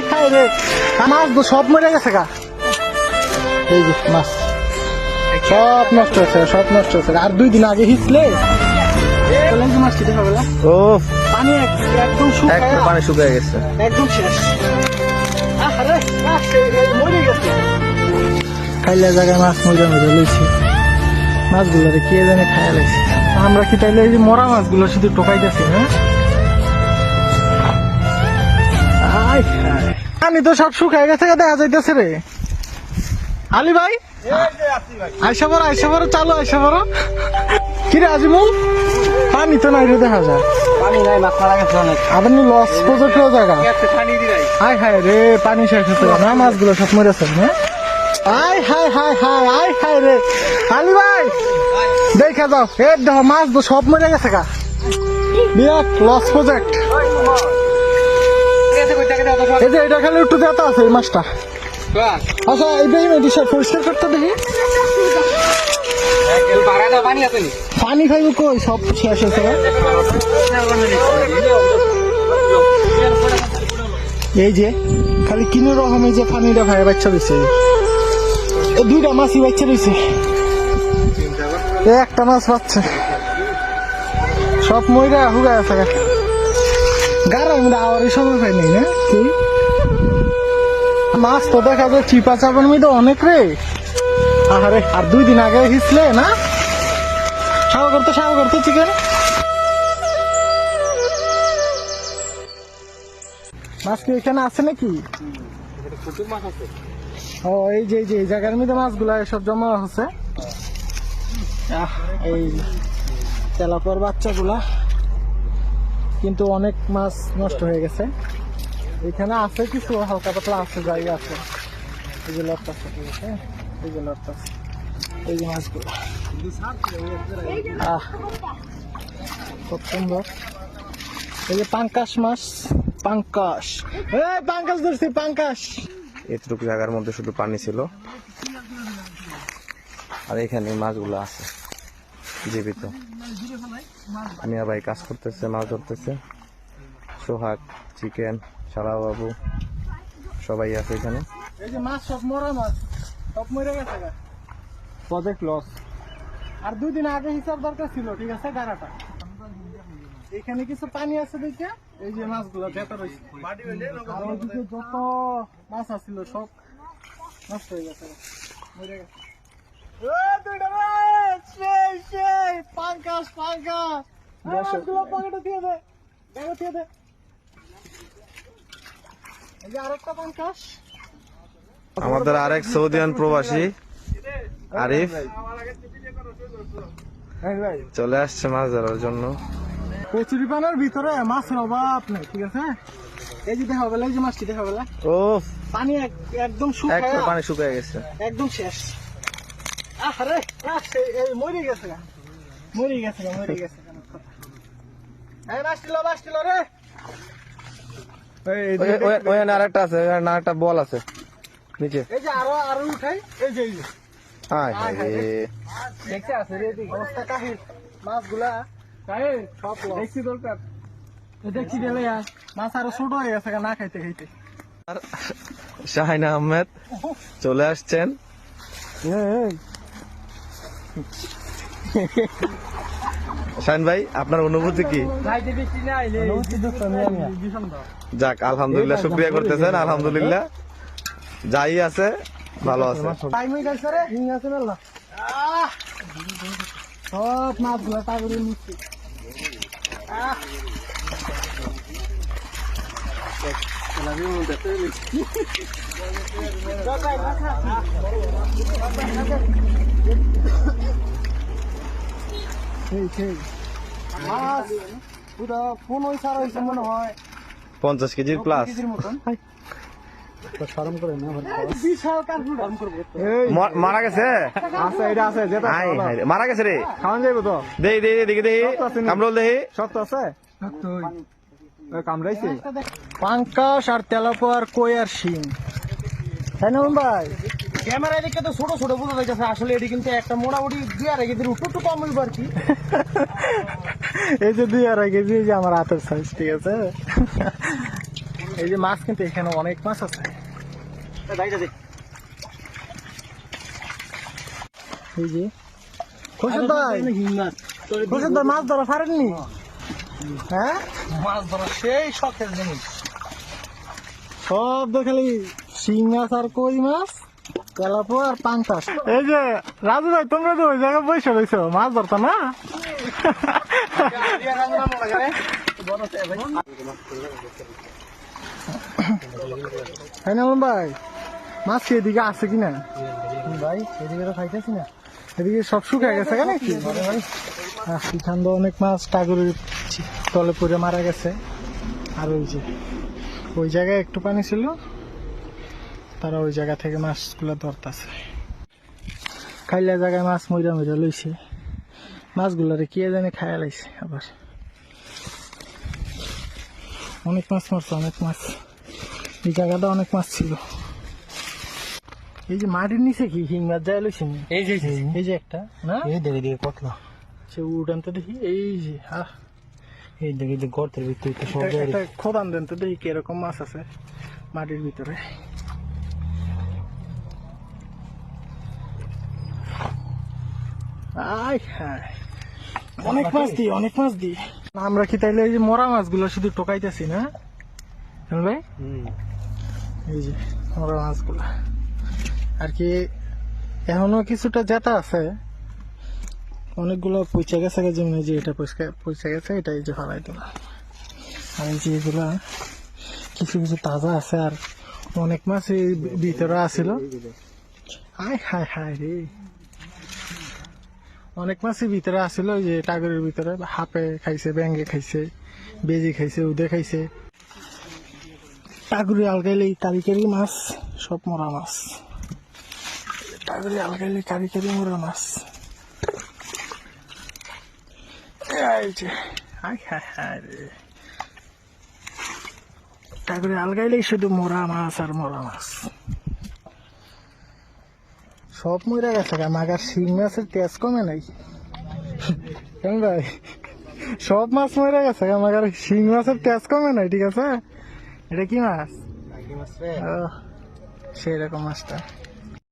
High রে। তো সব মরে গেছে গা। এই যে মাছ। সব নষ্ট হয়েছে সব নষ্ট হয়েছে। আর দুই দিন আগে হিসলে মাছ খেতে ও পানি এক- একদম শুকায়। একটু পানি শুকিয়ে গেছে। একদম শেষ। আরে মাছ এই- এই মরে গেছে। খাইলে জায়গায় মাছ লইছি। মাছগুলো কে জানে খাইয়া লাইছি। আমরা কি তাইলে এই যে মরা মাছগুলো শুধু টোকাইতেছি হ্যাঁ? পানি তো সব শুকায় গেছে গা দেখা যাইতেছে রে। আলি ভাই? আইসা বড় আইসা বড় চালু আইসা বড় কিরে আজিমুল? পানি তো নাই রে দেখা যায় পানি নাই মাছ মারা গেছে অনেক। আপনি লস প্রজেক্ট জায়গা। পানি দিলাই হাই হাই রে পানি শেষ হচ্ছে না মাছগুলো সব মরেছে হ্যাঁ? হাই হাই হাই হাই হাই হাই রে। আলি ভাই দেখে যাও এ দেখো মাছ তো সব মরে গেছে গা। বিরাট লস প্রজেক্ট এই যে, এটা খালি একটু দেতা আছে এই মাছটা। আচ্ছা এই দেখি মেয়েটি সব পরিষ্কার করতে দেখি। পানি খাইব কই? সব শেষ হয়েছে। এই যে, খালি কিনে রকম এই যে পানিটা ভাই বাচ্চা এই দুইটা মাছই বাচ্চা দিছে। একটা মাছ পাচ্ছে সব ময়রা হুগা আছে। সময় না? কি? মাছ তো দেখা যায় চিপা চাপার মধ্যে অনেক রে। আহারে আর দুই দিন আগে হিসলে না? চিকেন। মাছ কি এখানে আছে নাকি? ও এই যে এই জায়গার মধ্যে মাছগুলা সব জমা হচ্ছে। এই তেলাপর বাচ্চাগুলা। কিন্তু অনেক মাছ নষ্ট হয়ে গেছে। এখানে আছে কিছু, হালকা পাতলা আছে জায়গা আছে। এই যে লটটা ঠিক আছে? এই যে লটটা এই যে মাছগুলো। আহ খুব সুন্দর। এই যে পাঙ্কাশ মাছ, পাঙ্কাশ। এই পাঙ্কাশ ধরছি, পাঙ্কাশ। এতটুকু জায়গার মধ্যে শুধু পানি ছিল। আর এখানে মাছগুলো আছে। জীবিত। মিয়া ভাই কাজ করতেছে মাছ ধরতেছে। সোহাগ চিকেন সারা বাবু সবাই আছে এখানে। এই যে মাছ সব মরা মাছ সব মরে গেছে প্রজেক্ট লস আর দুই দিন আগে হিসাব দরকার ছিল ঠিক আছে গাড়াটা এখানে কিছু পানি আছে দেখে? এই যে মাছগুলো আর ওইদিকে যত মাছ আছিল সব নষ্ট হয়ে গেছে মরে গেছে ও, দুইটা মাছ! সেই, সেই! পাঙ্কাস, পাঙ্কাস! এই মাছগুলো পকেটে দিয়ে দে, ব্যাগে দিয়ে দে। এই যে আরেকটা পাঙ্কাস আমাদের আরেক সৌদিয়ান প্রবাসী আরিফ। চলে আসছে মাছ ধরার জন্য। কচুরি পানার ভিতরে মাছের অভাব নেই ঠিক আছে? এই যে দেখা বেলা এই যে মাছটি দেখা বেলা ও পানি এক- একদম একটু শুকায় পানি শুকিয়ে গেছে। একদম শেষ। আরে আহ, এই- মরে গেছে। মরে গেছে মরে গেছে বল আছে নিচে। এই যে আরও আরও উঠাই এই যে এই যে। হায় হায় দেখতে আছে রে অবস্থা কাহিল। মাছগুলা সব দেখছি দরকার। দেখছি গেলে মাছ আরও ছোট হয়ে গেছে না খাইতে খাইতে। আর শাহিন আহমেদ চলে আসছেন। শাহিন ভাই, আপনার অনুভূতি কি? যাক, আলহামদুলিল্লাহ, শুক্রিয়া করতেছেন, আলহামদুলিল্লাহ। যাই আছে, ভালো আছে! সব মাছগুলো পুরো পনেরো সার হয়েছে মনে হয় পঞ্চাশ কেজির প্লাস মারা গেছে? এটা আছে যেটা হাই হাই রে। মারা গেছে রে। খাওয়ান যাইব তো? দেই দেই দেখি দেই কামরুল দেহি সব তো আছে কামড়াইছে? পাঙ্কাস আর তেলাপোয়ার কই আর শিং? তাই না ভাই ক্যামেরা দেখে তো ছোট ছোট বোঝা যাইতেছে। আসলে এটি কিন্তু একটা মোটামুটি দুই আড়াই কেজির উপর তো কম হইব আর কি। এই যে দুই আড়াই কেজি এই যে আমার হাতের সাইজ ঠিক আছে? এই যে মাছ কিন্তু এখানে অনেক মাছ আছে। এই যে ভাই ভাই মাছ। ধরা পারেননি? হ্যাঁ? মাছ ধরা সেই শখের জিনিস। সব তো খালি শিং মাছ আর কই মাছ? তেলাপো আর পাঙ্কাস এই যে রাজু ভাই তোমরা তো ওই জায়গায় বসে রয়েছো মাছ ধরতো না? হ্যাঁ ভাই মাছ কি এদিকে আছে কিনা ভাই এদিকে তো খাইতেছি না। এদিকে সব শুকায় গেছে কেন কি? এখান তো অনেক মাছ টাগরের তলে পড়ে মারা গেছে। আর ওই যে ওই জায়গায় একটু পানি ছিল তারা ওই জায়গা থেকে মাছগুলো ধরতেছে। খাইলা জায়গায় মাছ মইরা মইরা লইছে। মাছগুলারে কে জানে খাইয়া লাইছে আবার। অনেক মাছ মারছে অনেক মাছ। এই জায়গাটা অনেক মাছ ছিল। এই যে মাটির নিচে কি হিং মাছ যায় লইছে এই যে এই যে একটা না? এই দেখে দেখে কতলা সে উড়ান তো দেখি এই যে আহ। এই দেখে দেখে গর্তের ভিতরে খোদান দেন তো দেখি কীরকম মাছ আছে মাটির ভিতরে আয় হায় অনেক মাছ দি অনেক মাছ দি আমরা কি তাইলে এই যে মরা মাছগুলো শুধু টোকাইতেছি না? ভাই? এই যে মরা মাছগুলো। আর কি এখনও কিছুটা জেতা আছে। অনেকগুলো পয়সা গেছে যেমন এই যে এটা পয়সা পয়সা গেছে এটা এই যে ফলাই দিলাম। আর এই যে এগুলা কিছু কিছু তাজা আছে আর অনেক মাছ এই ভিতরে আছিল হায় হায় হায় রে। অনেক মাছই ভিতরে ওই যে টাগরের ভিতরে, হাপে খাইছে ব্যাঙ্গে খাইছে, বেজি খাইছে, উদে খাইছে। টাগরি আলগাইলে কারিকারি মাছ, সব মরা মাছ। টাগরি আলগাইলে কারিকারি মরা মাছ। এই যে রে। তারপরে আলগাইলেই শুধু মরা মাছ আর মরা মাছ। সব মরে গেছে গা মাগার শিং মাছের তেজ কমে নাই। কেন ভাই? সব মাছ মরে গেছে মাগার শিং মাছের তেজ কমে নাই ঠিক আছে? এটা কি মাছ? মাছ সেই রকম মাছটা।